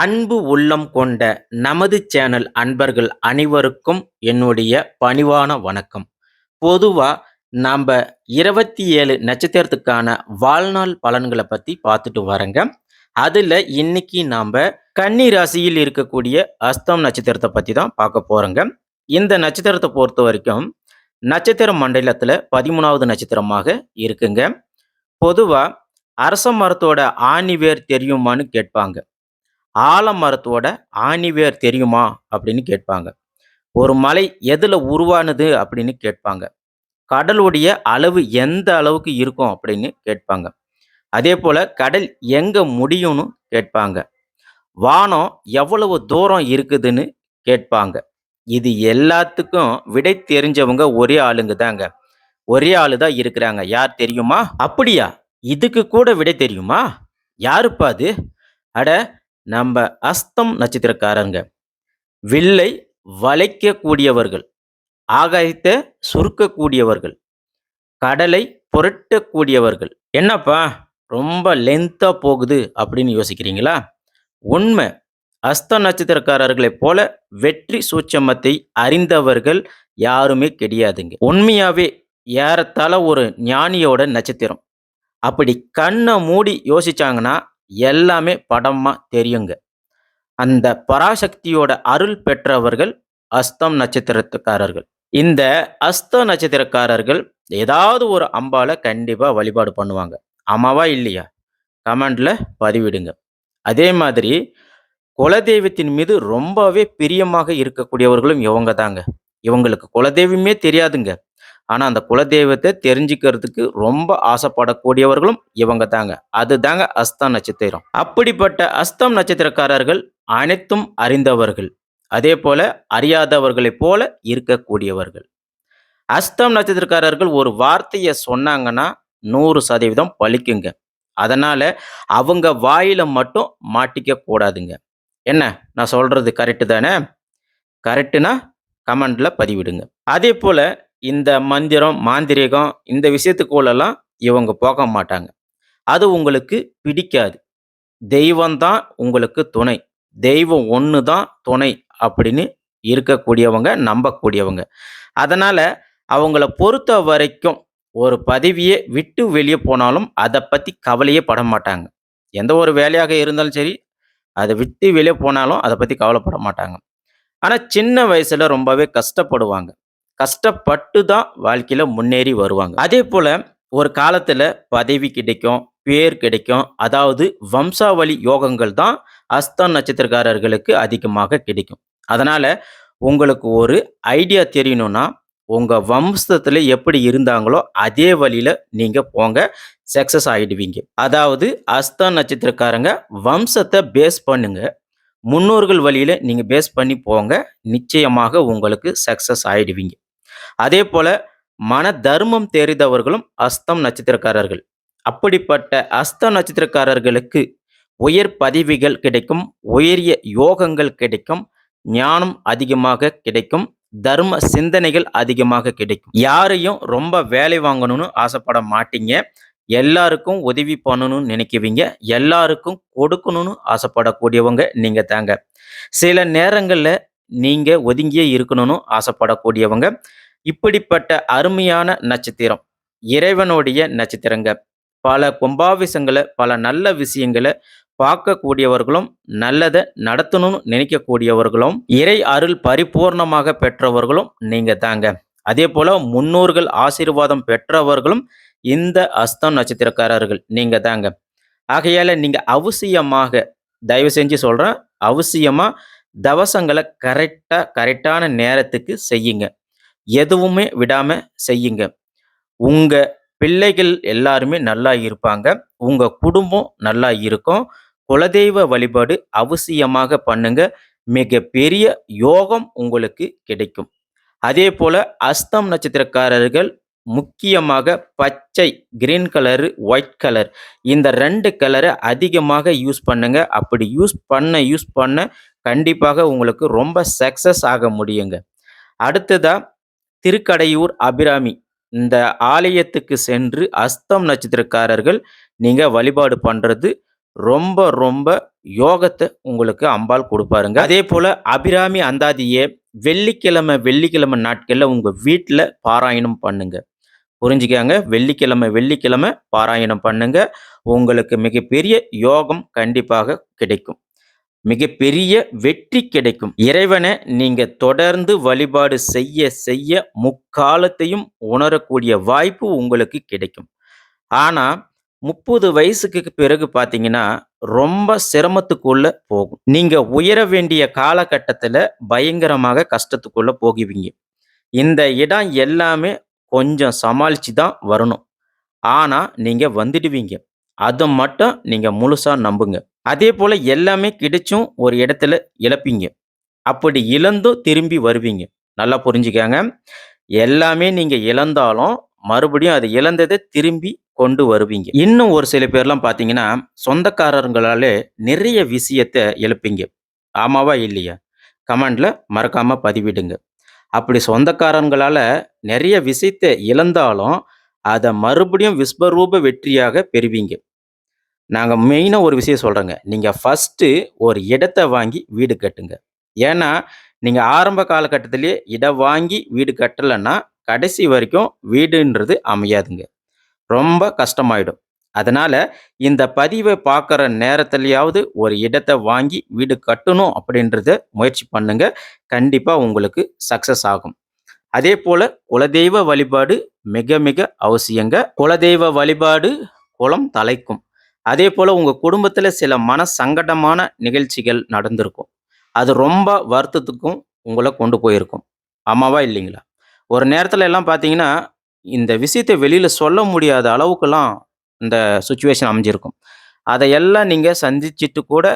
அன்பு உள்ளம் கொண்ட நமது சேனல் அன்பர்கள் அனைவருக்கும் என்னுடைய பணிவான வணக்கம். பொதுவாக நாம இருபத்தி ஏழு நட்சத்திரத்துக்கான வாழ்நாள் பலன்களை பற்றி பார்த்துட்டு வரேங்க. அதில் இன்னைக்கு நாம் கன்னி ராசியில் இருக்கக்கூடிய அஸ்தம் நட்சத்திரத்தை பற்றி தான் பார்க்க போகிறோங்க இந்த நட்சத்திரத்தை பொறுத்த வரைக்கும் நட்சத்திர மண்டலத்தில் பதிமூணாவது நட்சத்திரமாக இருக்குங்க. பொதுவாக அரச மரத்தோட ஆணிவேர் தெரியுமான்னு கேட்பாங்க. ஆலமரத்தோட ஆணிவேர் தெரியுமா அப்படின்னு கேட்பாங்க. ஒரு மலை எதில் உருவானது அப்படின்னு கேட்பாங்க. கடலுடைய அளவு எந்த அளவுக்கு இருக்கும் அப்படின்னு கேட்பாங்க. அதே போல் கடல் எங்கே முடியும்னு கேட்பாங்க. வானம் எவ்வளவு தூரம் இருக்குதுன்னு கேட்பாங்க. இது எல்லாத்துக்கும் விடை தெரிஞ்சவங்க ஒரே ஆளுங்க தாங்க. ஒரே ஆளு தான் இருக்கிறாங்க. யார் தெரியுமா? அப்படியா? இதுக்கு கூட விடை தெரியுமா? யாருப்பா அது? அட நம்ம அஸ்தம் நட்சத்திரக்காரங்க. வில்லை வளைக்கக்கூடியவர்கள் ஆகாயத்தை சுருக்கக்கூடியவர்கள் கடலை புரட்டக்கூடியவர்கள். என்னப்பா? ரொம்ப லென்த்தாக போகுது அப்படின்னு யோசிக்கிறீங்களா? உண்மை. அஸ்த நட்சத்திரக்காரர்களைப் போல வெற்றி சூட்சமத்தை அறிந்தவர்கள் யாருமே கிடையாதுங்க. உண்மையாகவே ஏறத்தாழ ஒரு ஞானியோட நட்சத்திரம். அப்படி கண்ணை மூடி யோசிச்சாங்கன்னா எல்லாமே படமாக தெரியுங்க. அந்த பராசக்தியோட அருள் பெற்றவர்கள் அஸ்தம் நட்சத்திரத்துக்காரர்கள். இந்த அஸ்த நட்சத்திரக்காரர்கள் ஏதாவது ஒரு அம்பாவை கண்டிப்பாக வழிபாடு பண்ணுவாங்க. ஆமாவா இல்லையா? கமெண்டில் பதிவிடுங்க. அதே மாதிரி குலதெய்வத்தின் மீது ரொம்பவே பிரியமாக இருக்கக்கூடியவர்களும் இவங்க தாங்க இவங்களுக்கு குலதெய்வமே தெரியாதுங்க. ஆனால் அந்த குலதெய்வத்தை தெரிஞ்சுக்கிறதுக்கு ரொம்ப ஆசைப்படக்கூடியவர்களும் இவங்க தாங்க. அதுதாங்க அஸ்தம் நட்சத்திரம். அப்படிப்பட்ட அஸ்தம் நட்சத்திரக்காரர்கள் அனைத்தும் அறிந்தவர்கள். அதே போல அறியாதவர்களைப் போல இருக்கக்கூடியவர்கள். அஸ்தம் நட்சத்திரக்காரர்கள் ஒரு வார்த்தையை சொன்னாங்கன்னா நூறு சதவீதம் பலிக்குங்க அதனால அவங்க வாயில மட்டும் மாட்டிக்க கூடாதுங்க. என்ன? நான் சொல்றது கரெக்டு தானே? கரெக்டுனா கமெண்ட்ல பதிவிடுங்க. அதே போல இந்த மந்திரம் மாந்திரீகம் இந்த விஷயத்துக்குள்ளெல்லாம் இவங்க போக மாட்டாங்க. அது உங்களுக்கு பிடிக்காது. தெய்வம் தான் உங்களுக்கு துணை. தெய்வம் ஒன்று தான் துணை அப்படின்னு இருக்கக்கூடியவங்க நம்பக்கூடியவங்க. அதனால் அவங்கள பொறுத்த வரைக்கும் ஒரு பதவியை விட்டு வெளியே போனாலும் அதை பற்றி கவலையே பட மாட்டாங்க. எந்த ஒரு வேலையாக இருந்தாலும் சரி அதை விட்டு வெளியே போனாலும் அதை பற்றி கவலைப்பட மாட்டாங்க. ஆனால் சின்ன வயசில் ரொம்பவே கஷ்டப்படுவாங்க. கஷ்டப்பட்டு தான் வாழ்க்கையில் முன்னேறி வருவாங்க. அதே போல் ஒரு காலத்தில் பதவி கிடைக்கும் பேர் கிடைக்கும் அதாவது வம்சாவளி யோகங்கள் தான் அஸ்தான் நட்சத்திரக்காரர்களுக்கு அதிகமாக கிடைக்கும். அதனால் உங்களுக்கு ஒரு ஐடியா தெரியணும்னா உங்கள் வம்சத்தில் எப்படி இருந்தாங்களோ அதே வழியில் நீங்கள் போங்க சக்ஸஸ் ஆகிடுவீங்க அதாவது அஸ்தான் நட்சத்திரக்காரங்க வம்சத்தை பேஸ் பண்ணுங்க. முன்னோர்கள் வழியில் நீங்கள் பேஸ் பண்ணி போங்க நிச்சயமாக உங்களுக்கு சக்சஸ் ஆகிடுவீங்க அதே போல மன தர்மம் தெரிந்தவர்களும் அஸ்தம் நட்சத்திரக்காரர்கள். அப்படிப்பட்ட அஸ்த நட்சத்திரக்காரர்களுக்கு உயர் பதவிகள் கிடைக்கும் உயரிய யோகங்கள் கிடைக்கும் ஞானம் அதிகமாக கிடைக்கும் தர்ம சிந்தனைகள் அதிகமாக கிடைக்கும். யாரையும் ரொம்ப வேலை வாங்கணும்னு ஆசைப்பட மாட்டீங்க. எல்லாருக்கும் உதவி பண்ணணும்னு நினைக்குவீங்க எல்லாருக்கும் கொடுக்கணும்னு ஆசைப்படக்கூடியவங்க நீங்க தாங்க. சில நேரங்களில் நீங்க ஒதுங்கியே இருக்கணும்னு ஆசைப்படக்கூடியவங்க. இப்படிப்பட்ட அருமையான நட்சத்திரம் இறைவனுடைய நட்சத்திரங்க. பல கும்பாபிசங்களை பல நல்ல விஷயங்களை பார்க்கக்கூடியவர்களும் நல்லதை நடத்தணும்னு நினைக்கக்கூடியவர்களும் இறை அருள் பரிபூர்ணமாக பெற்றவர்களும் நீங்க தாங்க. அதே போல முன்னோர்கள் ஆசீர்வாதம் பெற்றவர்களும் இந்த அஸ்தம் நட்சத்திரக்காரர்கள் நீங்க தாங்க. ஆகையால நீங்க அவசியமாக தயவு செஞ்சு சொல்றேன் அவசியமா தவசங்களை கரெக்டாக கரெக்டான நேரத்துக்கு செய்யுங்க. எதுவுமே விடாம செய்யுங்க. உங்க பிள்ளைகள் எல்லாருமே நல்லா இருப்பாங்க. உங்க குடும்பம் நல்லா இருக்கும். குலதெய்வ வழிபாடு அவசியமாக பண்ணுங்க. மிக பெரிய யோகம் உங்களுக்கு கிடைக்கும். அதே போல அஸ்தம் நட்சத்திரக்காரர்கள் முக்கியமாக பச்சை கிரீன் கலரு ஒயிட் கலர் இந்த ரெண்டு கலரை அதிகமாக யூஸ் பண்ணுங்க. அப்படி யூஸ் பண்ண யூஸ் பண்ண கண்டிப்பாக உங்களுக்கு ரொம்ப சக்சஸ் ஆக முடியுங்க. அடுத்ததாக திருக்கடையூர் அபிராமி இந்த ஆலயத்துக்கு சென்று அஸ்தம் நட்சத்திரக்காரர்கள் நீங்கள் வழிபாடு பண்ணுறது ரொம்ப ரொம்ப யோகத்தை உங்களுக்கு அம்பாள் கொடுப்பாருங்க அதே போல் அபிராமி அந்தாதியை வெள்ளிக்கிழமை, வெள்ளிக்கிழமை நாட்களில் உங்கள் வீட்டில் பாராயணம் பண்ணுங்க. புரிஞ்சுக்காங்க வெள்ளிக்கிழமை, வெள்ளிக்கிழமை பாராயணம் பண்ணுங்க. உங்களுக்கு மிகப்பெரிய யோகம் கண்டிப்பாக கிடைக்கும். மிகப்பெரிய வெற்றி கிடைக்கும். இறைவனை நீங்க தொடர்ந்து வழிபாடு செய்ய செய்ய முக்காலத்தையும் உணரக்கூடிய வாய்ப்பு உங்களுக்கு கிடைக்கும். ஆனா 30 வயசுக்கு பிறகு பார்த்தீங்கன்னா, ரொம்ப சிரமத்துக்குள்ள போகும். நீங்க உயர வேண்டிய காலகட்டத்தில் பயங்கரமாக கஷ்டத்துக்குள்ள போகுவீங்க. இந்த இடம் எல்லாமே கொஞ்சம் சமாளிச்சு தான் வரணும். ஆனா நீங்க வந்துடுவீங்க. அதை மட்டும் நீங்க முழுசா நம்புங்க. அதே போல் எல்லாமே கிடைச்சும் ஒரு இடத்துல இழப்பீங்க. அப்படி இழந்தும் திரும்பி வருவீங்க. நல்லா புரிஞ்சுக்கங்க. எல்லாமே நீங்கள் இழந்தாலும், மறுபடியும் அது இழந்ததை திரும்பி கொண்டு வருவீங்க. இன்னும் ஒரு சில பேர்லாம் பார்த்தீங்கன்னா, சொந்தக்காரங்களாலே நிறைய விஷயத்த எழுப்பீங்க ஆமாவா? இல்லையா? கமெண்டில் மறக்காமல் பதிவிடுங்க. அப்படி சொந்தக்காரங்களால் நிறைய விஷயத்தை இழந்தாலும், அதை மறுபடியும் விஸ்வரூப வெற்றியாக பெறுவீங்க. நாங்கள் மெயினாக ஒரு விஷயம் சொல்கிறோங்க நீங்கள் ஃபர்ஸ்ட்டு ஒரு இடத்த வாங்கி வீடு கட்டுங்க. ஏன்னா, நீங்கள் ஆரம்ப காலகட்டத்திலேயே இடம் வாங்கி வீடு கட்டலைன்னா கடைசி வரைக்கும் வீடுன்றது அமையாதுங்க. ரொம்ப கஷ்டமாயிடும். அதனால் இந்த பதிவை பார்க்குற நேரத்துலையாவது ஒரு இடத்த வாங்கி வீடு கட்டணும் அப்படின்றத முயற்சி பண்ணுங்க. கண்டிப்பாக உங்களுக்கு சக்ஸஸ் ஆகும். அதே போல் குலதெய்வ வழிபாடு மிக மிக அவசியங்க. குலதெய்வ வழிபாடு குளம் தலைக்கும் அதே போல் உங்கள் குடும்பத்தில் சில மன சங்கடமான நிகழ்ச்சிகள் நடந்திருக்கும். அது ரொம்ப வருத்தத்துக்கும் உங்களை கொண்டு போயிருக்கும். ஆமாவா? இல்லைங்களா? ஒரு நேரத்தில் எல்லாம் பார்த்தீங்கன்னா, இந்த விஷயத்தை வெளியில் சொல்ல முடியாத அளவுக்கெல்லாம் இந்த சுச்சுவேஷன் அமைஞ்சிருக்கும். அதையெல்லாம் நீங்கள் சந்திச்சுட்டு கூட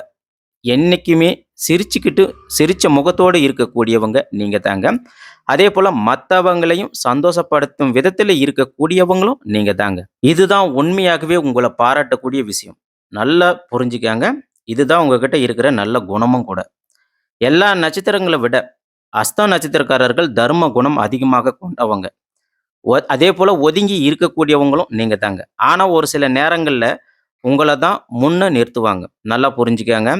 என்றைக்குமே சிரிச்சுக்கிட்டு சிரித்த முகத்தோடு இருக்கக்கூடியவங்க நீங்கள் தாங்க. அதே போல் மற்றவங்களையும் சந்தோஷப்படுத்தும் விதத்தில் இருக்கக்கூடியவங்களும் நீங்க தாங்க. இதுதான் உண்மையாகவே உங்களை பாராட்டக்கூடிய விஷயம். நல்லா புரிஞ்சுக்காங்க இதுதான் உங்ககிட்ட இருக்கிற நல்ல குணமும் கூட. எல்லா நட்சத்திரங்களை விட அஸ்த நட்சத்திரக்காரர்கள் தர்ம குணம் அதிகமாக கொண்டவங்க. ஒ அதேபோல ஒதுங்கி இருக்கக்கூடியவங்களும் நீங்க தாங்க. ஆனா ஒரு சில நேரங்களில் உங்களை தான் முன்ன நிறுத்துவாங்க. நல்லா புரிஞ்சுக்கங்க.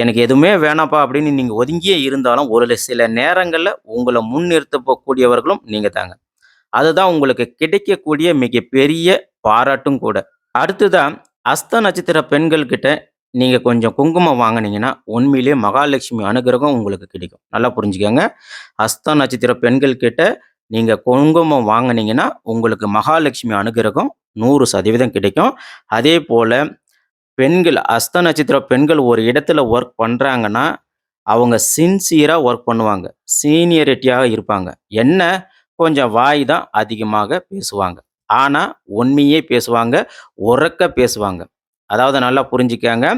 எனக்கு எதுவுமே வேணாப்பா அப்படின்னு நீங்கள் ஒதுங்கியே இருந்தாலும், ஒரு சில நேரங்கள்ல உங்கள முன்னிறுத்தக்கூடியவர்களும் நீங்கள் தாங்க. அதுதான் உங்களுக்கு கிடைக்கக்கூடிய மிகப்பெரிய பாராட்டும் கூட. அடுத்ததா அஸ்த நட்சத்திர பெண்கள்கிட்ட நீங்கள் கொஞ்சம் குங்குமம் வாங்குனீங்கன்னா, உண்மையிலேயே மகாலட்சுமி அனுகிரகம் உங்களுக்கு கிடைக்கும். நல்லா புரிஞ்சுக்கோங்க அஸ்த நட்சத்திர பெண்கள்கிட்ட நீங்கள் குங்குமம் வாங்கினீங்கன்னா உங்களுக்கு மகாலட்சுமி அனுகிரகம் 100% கிடைக்கும். அதே போல் பெண்கள் அஸ்த நட்சத்திர பெண்கள் ஒரு இடத்துல ஒர்க் பண்ணுறாங்கன்னா அவங்க சின்சியராக ஒர்க் பண்ணுவாங்க. சீனியரிட்டியாக இருப்பாங்க. என்ன கொஞ்சம் வாய் தான் அதிகமாக பேசுவாங்க. ஆனால் உண்மையே பேசுவாங்க. உறக்க பேசுவாங்க. அதாவது நல்லா புரிஞ்சுக்கங்க.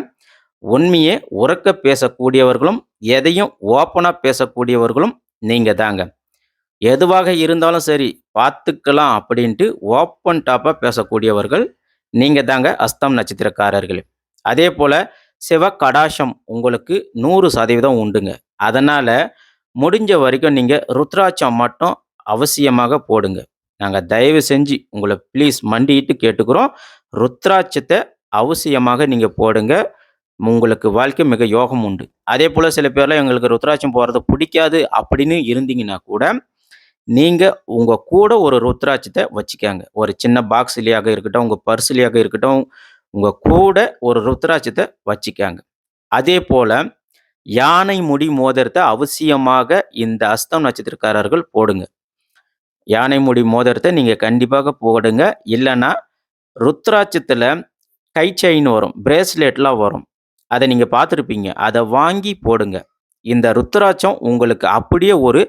உண்மையே உறக்க பேசக்கூடியவர்களும், எதையும் ஓப்பனாக பேசக்கூடியவர்களும் நீங்கள் தாங்க. எதுவாக இருந்தாலும் சரி, பார்த்துக்கலாம் அப்படின்ட்டு ஓப்பன் டாப்பாக பேசக்கூடியவர்கள் நீங்க தாங்க அஸ்தம் நட்சத்திரக்காரர்கள் அதே போல் சிவ கடாஷம் உங்களுக்கு 100% உண்டுங்க. அதனால முடிஞ்ச வரைக்கும் நீங்க ருத்ராட்சம் மட்டும் அவசியமாக போடுங்க. நாங்கள் தயவு செஞ்சு உங்களை ப்ளீஸ் மண்டிட்டு கேட்டுக்கிறோம். ருத்ராட்சத்தை அவசியமாக நீங்கள் போடுங்க. உங்களுக்கு வாழ்க்கை மிக யோகம் உண்டு. அதே போல் சில பேர்லாம் எங்களுக்கு ருத்ராட்சம் போகிறது பிடிக்காது அப்படின்னு இருந்தீங்கன்னா கூட, நீங்கள் உங்கள் கூட ஒரு ருத்ராட்சத்தை வச்சுக்காங்க ஒரு சின்ன பாக்ஸ்லேயாக இருக்கட்டும், உங்கள் பர்ஸ்லேயாக இருக்கட்டும், உங்கள் கூட ஒரு ருத்ராட்சத்தை வச்சுக்காங்க அதே போல் யானை முடி மோதிரத்தை அவசியமாக இந்த அஸ்தம் நட்சத்திரக்காரர்கள் போடுங்க. யானை முடி மோதிரத்தை நீங்கள் கண்டிப்பாக போடுங்க. இல்லைன்னா ருத்ராட்சத்தில் கை செயின் வரும். பிரேஸ்லெட்லாம் வரும். அதை நீங்கள் பார்த்துருப்பீங்க. அதை வாங்கி போடுங்க. இந்த ருத்ராட்சம் உங்களுக்கு அப்படியே ஒரு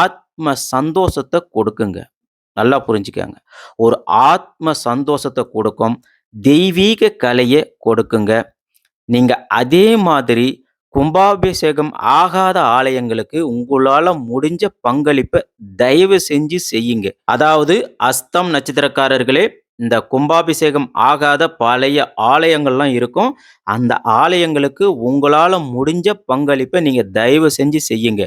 ஆத் ஆத்ம சந்தோஷத்தை கொடுக்குங்க. நல்லா புரிஞ்சுக்கங்க. ஒரு ஆத்ம சந்தோஷத்தை கொடுக்கும். தெய்வீக கலையை கொடுக்குங்க. நீங்கள் அதே மாதிரி கும்பாபிஷேகம் ஆகாத ஆலயங்களுக்கு உங்களால் முடிஞ்ச பங்களிப்பை தயவு செஞ்சு செய்யுங்க. அதாவது அஸ்தம் நட்சத்திரக்காரர்களே, இந்த கும்பாபிஷேகம் ஆகாத பழைய ஆலயங்கள்லாம் இருக்கும். அந்த ஆலயங்களுக்கு உங்களால் முடிஞ்ச பங்களிப்பை நீங்கள் தயவு செஞ்சு செய்யுங்க.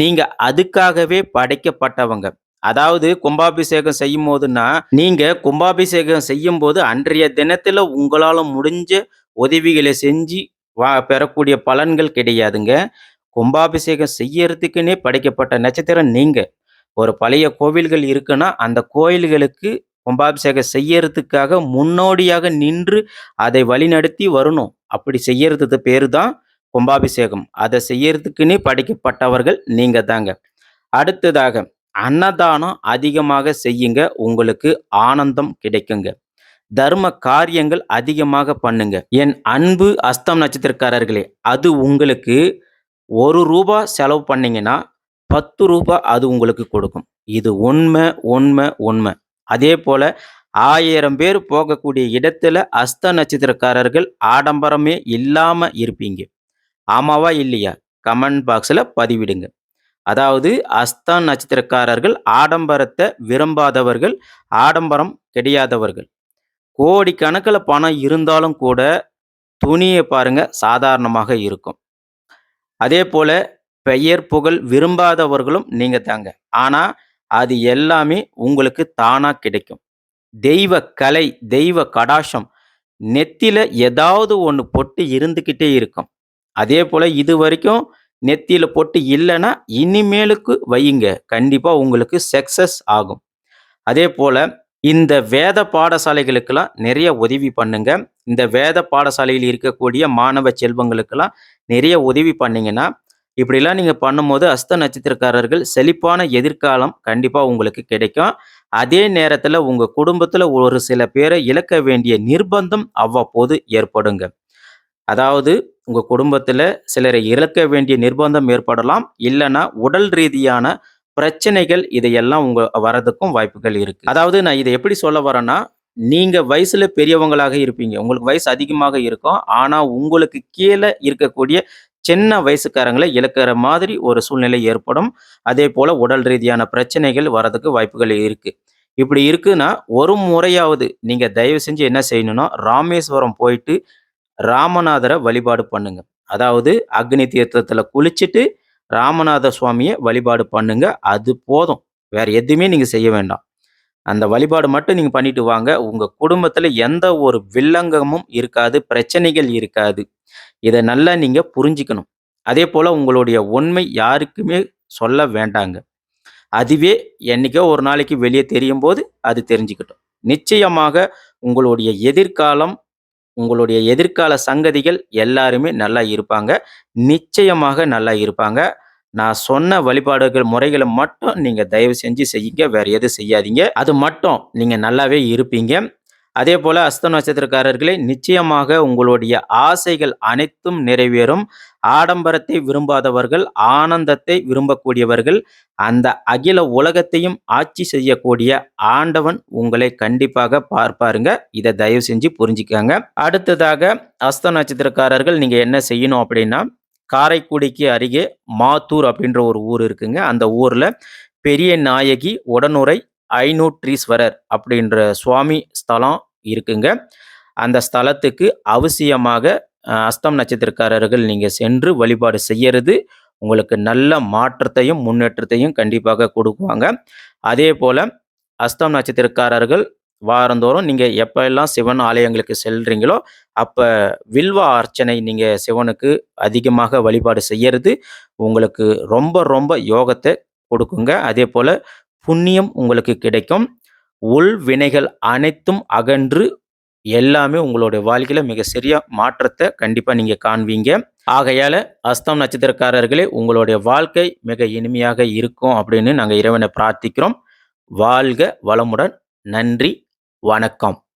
நீங்க அதுக்காகவே படைக்கப்பட்டவங்க. அதாவது கும்பாபிஷேகம் செய்யும் போதுன்னா நீங்க கும்பாபிஷேகம் செய்யும் போது அன்றைய தினத்துல உங்களால முடிஞ்ச உதவிகளை செஞ்சு வா பெறக்கூடிய பலன்கள் கிடையாதுங்க. கும்பாபிஷேகம் செய்யறதுக்குன்னே படைக்கப்பட்ட நட்சத்திரம் நீங்க. ஒரு பழைய கோவில்கள் இருக்குன்னா, அந்த கோயில்களுக்கு கும்பாபிஷேகம் செய்யறதுக்காக முன்னோடியாக நின்று அதை வழிநடத்தி வரணும். அப்படி செய்யறதுக்கு பேர் தான் கும்பாபிஷேகம். அதை செய்யறதுக்குன்னே படைக்கப்பட்டவர்கள் நீங்க தாங்க. அடுத்ததாக அன்னதானம் அதிகமாக செய்யுங்க. உங்களுக்கு ஆனந்தம் கிடைக்குங்க. தர்ம காரியங்கள் அதிகமாக பண்ணுங்க. என் அன்பு அஸ்தம் நட்சத்திரக்காரர்களே, அது உங்களுக்கு ஒரு ரூபா செலவு பண்ணீங்கன்னா, பத்து ரூபா அது உங்களுக்கு கொடுக்கும். இது உண்மை உண்மை உண்மை அதே போல ஆயிரம் பேர் போகக்கூடிய இடத்துல அஸ்த நட்சத்திரக்காரர்கள் ஆடம்பரமே இல்லாம இருப்பீங்க. ஆமாவா? இல்லையா? கமெண்ட் பாக்ஸில் பதிவிடுங்க. அதாவது அஸ்தான் நட்சத்திரக்காரர்கள் ஆடம்பரத்தை விரும்பாதவர்கள், ஆடம்பரம் கிடையாதவர்கள். கோடிக்கணக்கில் பணம் இருந்தாலும் கூட, துணியை பாருங்க சாதாரணமாக இருக்கும். அதே போல் பெயர், புகழ் விரும்பாதவர்களும் நீங்கள் தாங்க. ஆனால் அது எல்லாமே உங்களுக்கு தானாக கிடைக்கும். தெய்வ கலை, தெய்வ கடாசம் நெத்தியில் ஏதாவது ஒன்று பொட்டு இருந்துக்கிட்டே இருக்கும். அதே போல் இது வரைக்கும் நெத்தியில் பொட்டு இல்லைன்னா இனிமேலுக்கு வையுங்க. கண்டிப்பாக உங்களுக்கு சக்சஸ் ஆகும். அதே போல் இந்த வேத பாடசாலைகளுக்கெல்லாம் நிறைய உதவி பண்ணுங்க. இந்த வேத பாடசாலையில் இருக்கக்கூடிய மாணவ செல்வங்களுக்கெல்லாம் நிறைய உதவி பண்ணிங்கன்னா இப்படிலாம் நீங்கள் பண்ணும்போது அஸ்த நட்சத்திரக்காரர்கள் செழிப்பான எதிர்காலம் கண்டிப்பாக உங்களுக்கு கிடைக்கும். அதே நேரத்தில் உங்கள் குடும்பத்தில் ஒரு சில பேரை இழக்க வேண்டிய நிர்பந்தம் அவ்வப்போது ஏற்படுங்க. அதாவது உங்கள் குடும்பத்தில் சிலரை இழக்க வேண்டிய நிர்பந்தம் ஏற்படலாம். இல்லைன்னா உடல் ரீதியான பிரச்சனைகள் இதையெல்லாம் உங்க வரதுக்கும் வாய்ப்புகள் இருக்கு. அதாவது நான் இதை எப்படி சொல்ல வரேன்னா, நீங்க வயசுல பெரியவங்களாக இருப்பீங்க. உங்களுக்கு வயசு அதிகமாக இருக்கும். ஆனா, உங்களுக்கு கீழே இருக்கக்கூடிய சின்ன வயசுக்காரங்களை இழக்கிற மாதிரி ஒரு சூழ்நிலை ஏற்படும். அதே போல் உடல் ரீதியான பிரச்சனைகள் வரதுக்கு வாய்ப்புகள் இருக்கு. இப்படி இருக்குன்னா, ஒரு முறையாவது நீங்க தயவு செஞ்சு என்ன செய்யணும்னா, ராமேஸ்வரம் போயிட்டு ராமநாதரை வழிபாடு பண்ணுங்க. அதாவது அக்னி தீர்த்தத்தில் குளிச்சுட்டு, ராமநாத சுவாமியை வழிபாடு பண்ணுங்க. அது போதும். வேற எதுவுமே நீங்கள் செய்ய வேண்டாம். அந்த வழிபாடு மட்டும் நீங்கள் பண்ணிட்டு வாங்க. உங்கள் குடும்பத்தில் எந்த ஒரு வில்லங்கமும் இருக்காது. பிரச்சனைகள் இருக்காது. இதை நல்லா நீங்கள் புரிஞ்சுக்கணும். அதே போல் உங்களுடைய உண்மை யாருக்குமே சொல்ல வேண்டாங்க. அதுவே என்னைக்கோ ஒரு நாளைக்கு வெளியே தெரியும் போது அது தெரிஞ்சுக்கட்டும். நிச்சயமாக உங்களுடைய எதிர்காலம், உங்களுடைய எதிர்கால சங்கதிகள் எல்லாருமே நல்லா இருப்பாங்க. நிச்சயமாக நல்லா இருப்பாங்க. நான் சொன்ன வழிபாடுகள் முறைகளை மட்டும் நீங்கள் தயவு செஞ்சு செய்யுங்க. வேறு எதுவும் செய்யாதீங்க. அது மட்டும் நீங்கள் நல்லாவே இருப்பீங்க. அதே போல் அஸ்த நட்சத்திரக்காரர்களே, நிச்சயமாக உங்களுடைய ஆசைகள் அனைத்தும் நிறைவேறும். ஆடம்பரத்தை விரும்பாதவர்கள், ஆனந்தத்தை விரும்பக்கூடியவர்கள், அந்த அகில உலகத்தையும் ஆட்சி செய்யக்கூடிய ஆண்டவன் உங்களை கண்டிப்பாக பார்ப்பாருங்க. இதை தயவு செஞ்சு புரிஞ்சுக்காங்க அடுத்ததாக அஸ்த நட்சத்திரக்காரர்கள் நீங்க என்ன செய்யணும் அப்படின்னா, காரைக்குடிக்கு அருகே மாத்தூர் அப்படின்ற ஒரு ஊர் இருக்குங்க. அந்த ஊர்ல பெரிய நாயகி உடனுரை ஐநூற்றீஸ்வரர் அப்படின்ற சுவாமி ஸ்தலம் இருக்குங்க. அந்த ஸ்தலத்துக்கு அவசியமாக அஸ்தம் நட்சத்திரக்காரர்கள் நீங்கள் சென்று வழிபாடு செய்யறது, உங்களுக்கு நல்ல மாற்றத்தையும், முன்னேற்றத்தையும் கண்டிப்பாக கொடுப்பாங்க அதே போல் அஸ்தம் நட்சத்திரக்காரர்கள் வாரந்தோறும் நீங்கள் எப்போல்லாம் சிவன் ஆலயங்களுக்கு செல்றீங்களோ, அப்போ வில்வ அர்ச்சனை நீங்கள் சிவனுக்கு அதிகமாக வழிபாடு செய்யறது, உங்களுக்கு ரொம்ப ரொம்ப யோகத்தை கொடுக்குங்க. அதே போல் புண்ணியம் உங்களுக்கு கிடைக்கும். உள் வினைகள் அனைத்தும் அகன்று, எல்லாமே உங்களுடைய வாழ்க்கையில மிக சரியா மாற்றத்தை கண்டிப்பா நீங்க காண்பீங்க. ஆகையால அஸ்தம் நட்சத்திரக்காரர்களே, உங்களுடைய வாழ்க்கை மிக இனிமையாக இருக்கும் அப்படின்னு நாங்கள் இறைவனை பிரார்த்திக்கிறோம். வாழ்க வளமுடன். நன்றி. வணக்கம்.